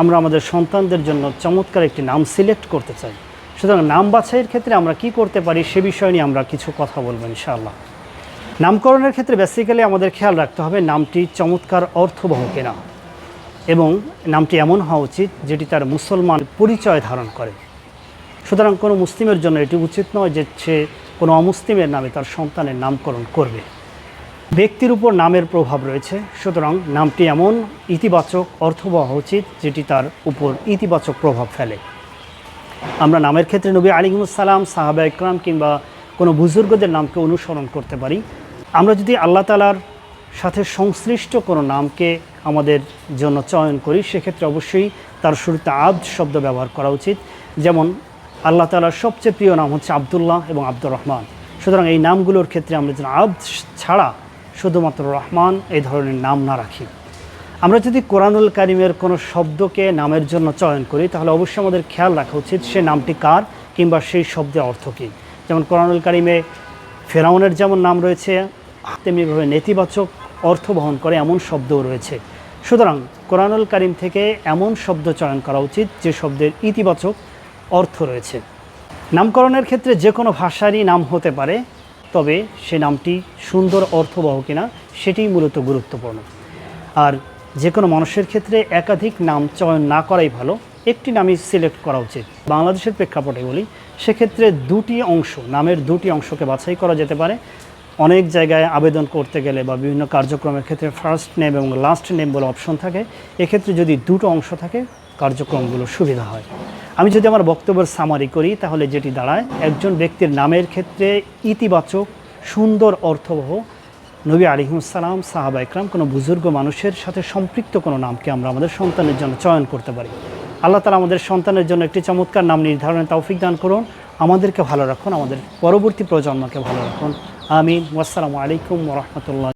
আমরা আমাদের সন্তানদের জন্য চমৎকার একটি নাম সিলেক্ট করতে চাই। সুতরাং নাম বাছাইয়ের ক্ষেত্রে আমরা কি করতে পারি সে বিষয় নিয়ে আমরা কিছু কথা বলব ইনশাআল্লাহ। নামকরণের ক্ষেত্রে বেসিক্যালি আমাদের খেয়াল রাখতে হবে নামটি চমৎকার অর্থবহ কিনা এবং নামটি এমন হওয়া উচিত যেটি তার মুসলমান পরিচয় ধারণ করে। সুতরাং কোনো মুসলিমের জন্য এটি উচিত নয় যে সে কোনো অমুসলিমের নামে তার সন্তানের নামকরণ করবে। ব্যক্তির উপর নামের প্রভাব রয়েছে, সুতরাং নামটি এমন ইতিবাচক, অর্থবহ উচিত যেটি তার উপর ইতিবাচক প্রভাব ফেলে। আমরা নামের ক্ষেত্রে নবী আলিমুসালাম সাহাবা ইকরাম কিংবা কোনো বুজুর্গদের নামকে অনুসরণ করতে পারি। আমরা যদি আল্লাহ তালার সাথে সংশ্লিষ্ট কোনো নামকে আমাদের জন্য চয়ন করি, সেক্ষেত্রে অবশ্যই তার শুরুতে আব্দ শব্দ ব্যবহার করা উচিত। যেমন, আল্লাহ তালার সবচেয়ে প্রিয় নাম হচ্ছে আবদুল্লাহ এবং আব্দুর রহমান। সুতরাং এই নামগুলোর ক্ষেত্রে আমরা যেন আব্দ ছাড়া শুধুমাত্র রহমান এই ধরনের নাম না রাখি। আমরা যদি কোরআনুল কারিমের কোনো শব্দকে নামের জন্য চয়ন করি, তাহলে অবশ্যই আমাদের খেয়াল রাখা উচিত সে নামটি কার কিংবা সেই শব্দের অর্থ কী। যেমন কোরআনুল কারিমে ফেরাউনের যেমন নাম রয়েছে, তেমনিভাবে নেতিবাচক অর্থ বহন করে এমন শব্দও রয়েছে। সুতরাং কোরআনুল কারিম থেকে এমন শব্দ চয়ন করা উচিত যে শব্দের ইতিবাচক অর্থ রয়েছে। নামকরণের ক্ষেত্রে যে কোনো ভাষারই নাম হতে পারে তবে সে নামটি সুন্দর অর্থবহ কিনা সেটিই মূলত গুরুত্বপূর্ণ। আর যে কোনো মানুষের ক্ষেত্রে একাধিক নাম চয়ন না করাই ভালো, একটি নামই সিলেক্ট করা উচিত। বাংলাদেশের প্রেক্ষাপটে বলি, সেক্ষেত্রে দুটি অংশ, নামের দুটি অংশকে বাছাই করা যেতে পারে। অনেক জায়গায় আবেদন করতে গেলে বা বিভিন্ন কার্যক্রমের ক্ষেত্রে ফার্স্ট নেম এবং লাস্ট নেম বলে অপশন থাকে। এক্ষেত্রে যদি দুটো অংশ থাকে, কার্যক্রমগুলো সুবিধা হয়। আমি যদি আমার বক্তব্যের সামারি করি, তাহলে যেটি দাঁড়ায়, একজন ব্যক্তির নামের ক্ষেত্রে ইতিবাচক, সুন্দর অর্থবহ নবী আলিমসালাম সাহাবা ইকরাম কোনো বুজুর্গ মানুষের সাথে সম্পৃক্ত কোনো নামকে আমরা আমাদের সন্তানের জন্য চয়ন করতে পারি। আল্লাহ তালা আমাদের সন্তানের জন্য একটি চমৎকার নাম নির্ধারণে তৌফিক দান করুন। আমাদেরকে ভালো রাখুন, আমাদের পরবর্তী প্রজন্মকে ভালো রাখুন। আমিন। ওয়াসসালামু আলাইকুম রহমতুল্লাহ।